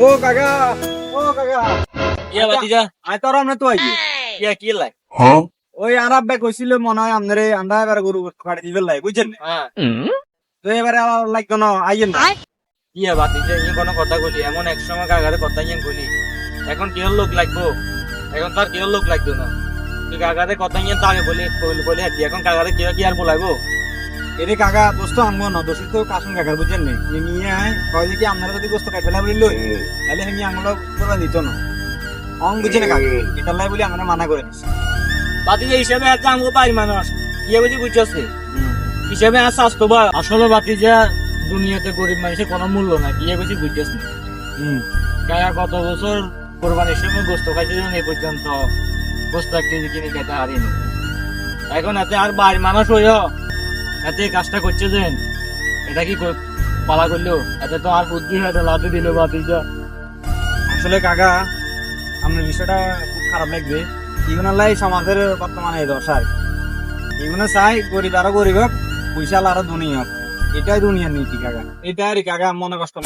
ও কাকা ও কাকা। ইয়া বাতিজা আই তোর আমরা তো আইয়ে ইয়া কি লাই? ওই আরাব ভাই কইছিল মনে হয় আমনে আন্ডা এবার গরু কাটি দিবে লাই বুঝছেন হ্যাঁ। তো এবারে আর লাগতো না আইয়েন না। ইয়া বাতিজা ইয়ে কোনো কথা বলি এমন এক সময় কাকারে কথা ইয়ে বলি এখন কেউ লোক লাগবো? এখন তার কেউ লোক লাগতো না? তুই কাকারে কথা ইয়ে তাকে বলে বলে- এখন কাকারে কেউ কি আর বলাইবো? এরে কাকা দোস্ত আমগো না দোস্ত তো কাসুন কাকার বুঝছেন নি নিয়ে আয় কয় যে কি আপনারা যদি গোস্ত কাটে না বলিল তাহলে আমি আঙুলো পুরো দিত না। অং বুঝে না কাকা? এটা লাই বলি আমরা মানা করে দিছি। বাতিজা হিসাবে আছে আমাকে পাই মানুষ ইয়ে বুঝি বুঝছে হিসাবে আর স্বাস্থ্য বা আসলে বাতিজা দুনিয়াতে গরিব মানুষের কোনো মূল্য নাই ইয়ে বুঝি বুঝছে হুম কাকা কত বছর কোরবানির সময় গোস্ত খাইতে দেন এই পর্যন্ত গোস্ত এক কেজি কিনে খেতে হারিনি এখন এতে আর বাড়ির মানুষ হইও এতে কাজটা করছে যে, এটা কি পালা করল? এতে তো আর বুদ্ধি হয়ে লাতে দিল বাতিজা আসলে কাকা, আপনার বিষয়টা খুব খারাপ লাগবে। এগুলো লাই সমাজের বর্তমানে এই দশা আর চাই গরিব আরও গরিব হোক পয়সা আরও ধনী হোক। এটাই দুনিয়ার নীতি, কাকা। এটাই কাকা, মনে কষ্ট